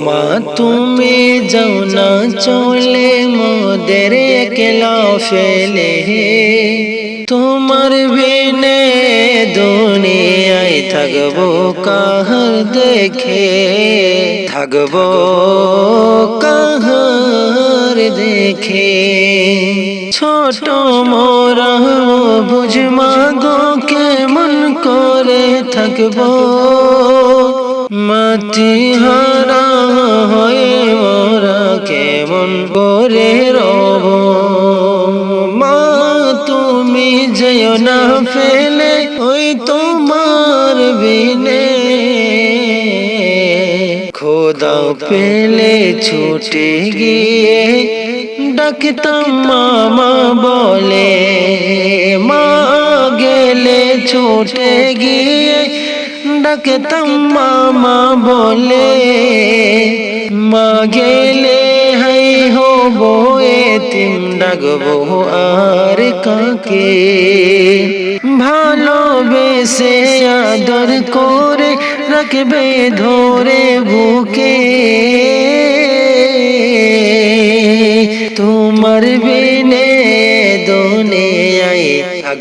মা, তুমি যাও না চলে মোদের একলা ফেলে তোমার বিনে দুনিয়ায় থাকব কাহার দেখে। থাকব কাহার দেখে। ছোট মোরা বুঝমা গো কেমন করে থাকব। মাটি হারা হয়ে মোরা কেমন করে রব? মা, তুমি যেও না ফেলে, ওই তোমার বিনে। খোদা পেলে ছুটে গিয়ে ডাকতাম মামা বলে, মা গেলে ছুটে গিয়ে ডাকতাম মামা বলে, মা গেলে হাই হব এতিম ডাকবো আর কাকে। ভালোবেসে আদর করে রাখবে ধরে বুকে।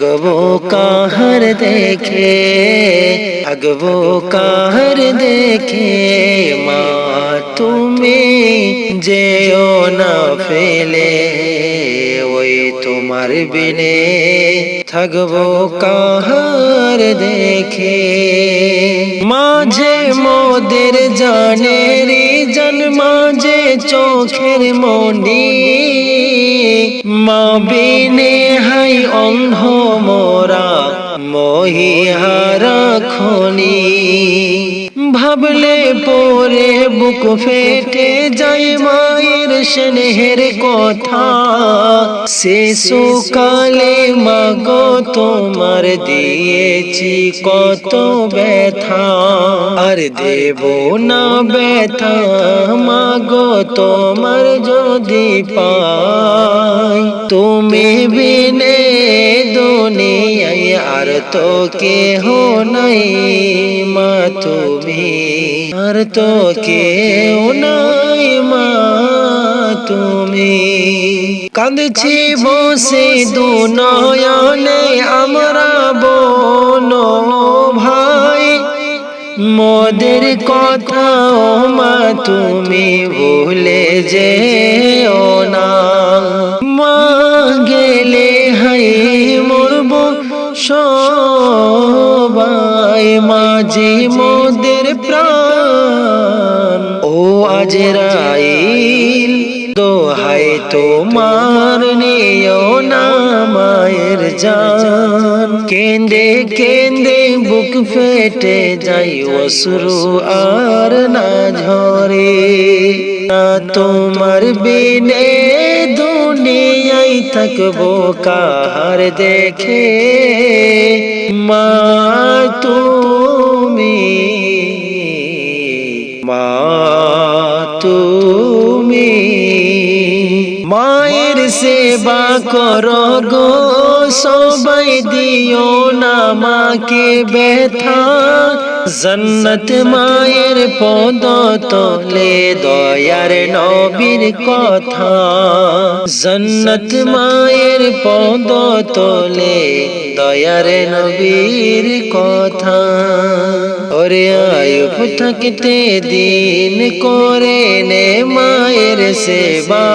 আগবো কাহার দেখে আগবো কাহার দেখে মা তুমি যেও না ফেলে ওই তোমার বিনে থাকব কাহার দেখে মাঝে মোদের জানের জন মাঝে চোখের মনি মা বিনে হাই অন্ধ মোরা মহিহারা খনি। ভাবলে পরে বুক ফেটে যাই মায়ের স্নেহের কথা। শিশুকালে মাগো তোমার দিয়েছি কত ব্যথা। আর দেব না ব্যথা, মাগো তোমার যদি পাই। তুমি বিনে দুনিয়ায় আর তো কেহ নাই মা, তুমি আর তো কেউ নাই মা। কাঁদছি বসে দু নয়নে আমরা বোন ভাই। মোদের কথা মা তুমি ভুলে যে না। মা গেলে হাই মরব সবাই মাঝে মোদের প্রাণ। ও আজ রাইল দোহাই তোমার নিও না মায়ের জান। কেন্দে কেন্দে বুক ফেটে যাই অসুরু আর না ঝরে। না তোমার বিনে দুনিয়ায় থাকব, কাহার দেখে? মা, তুমি সেবা করো গো সবাই দিও না মাকে ব্যথা জন্নত মায়ের পদ তলে দয়ার নবীর কথা জন্নত মায়ের পদ তলে দয়ার নবীর কথা ওরে আয়ুব থাকতে দিন করে নে মায়ের সেবা।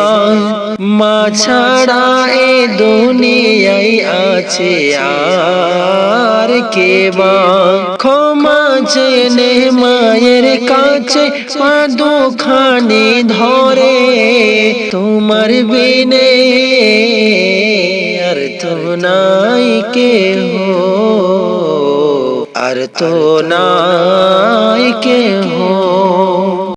মা ছাড়া এ দুনিয়ায় আছে আর কে বা। ক্ষমা চেনে মায়ের কাছে পা দুখানি ধরে। তোমার বিনে আর তো নাই কে হো আর তো নাই কে হো